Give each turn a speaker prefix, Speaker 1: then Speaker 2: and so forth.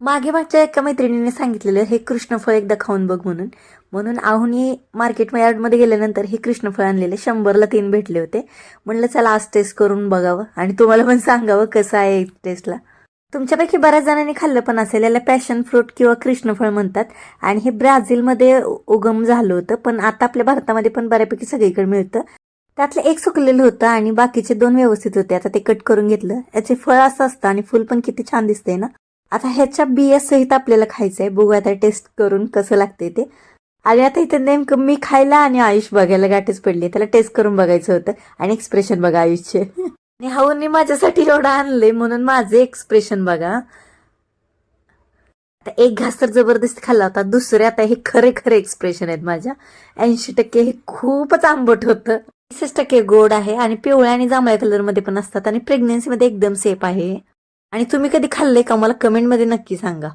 Speaker 1: मागे मागच्या एका मैत्रिणीने सांगितलेलं हे कृष्णफळ एकदा खाऊन बघ म्हणून. म्हणून आहुनी मार्केट यार्डमध्ये गेल्यानंतर हे कृष्णफळ आणलेले शंभरला तीन भेटले होते. म्हणलं चला आज टेस्ट करून बघावं आणि तुम्हाला पण सांगावं कसं आहे टेस्टला तुमच्यापैकी बऱ्याच जणांनी खाल्लं पण असेल. याला पॅशन फ्रूट किंवा कृष्णफळ म्हणतात. आणि हे ब्राझीलमध्ये उगम झालं होतं पण आता आपल्या भारतामध्ये पण बऱ्यापैकी सगळीकडे मिळतं. त्यातलं एक सुकलेलं होतं आणि बाकीचे दोन व्यवस्थित होते. आता ते कट करून घेतलं. याचे फळ असं असतं आणि फुल पण किती छान दिसतंय ना. आता ह्याच्या बिया सहित आपल्याला खायचंय. बघू आता टेस्ट करून कसं लागतंय ते. आणि आता इथे नेमकं मी खायला आणि आयुष बघायला गाठच पडली. त्याला टेस्ट करून बघायचं होतं. आणि एक्सप्रेशन बघा आयुषचे. आणि हाऊनी माझ्यासाठी एवढं आणलंय म्हणून माझे एक्सप्रेशन बघा. आता एक घास तर जबरदस्त खाल्ला होता. दुसरे आता हे खरे खरे एक्सप्रेशन आहेत माझ्या. ऐंशी टक्के हे खूपच आंबट होतं. वीस टक्के गोड आहे. आणि पिवळ्या आणि जांभळ्या कलरमध्ये पण असतात. आणि प्रेग्नेन्सीमध्ये एकदम सेफ आहे. आणि तुम्ही कधी खाल्लंय का? मला कमेंटमध्ये नक्की सांगा.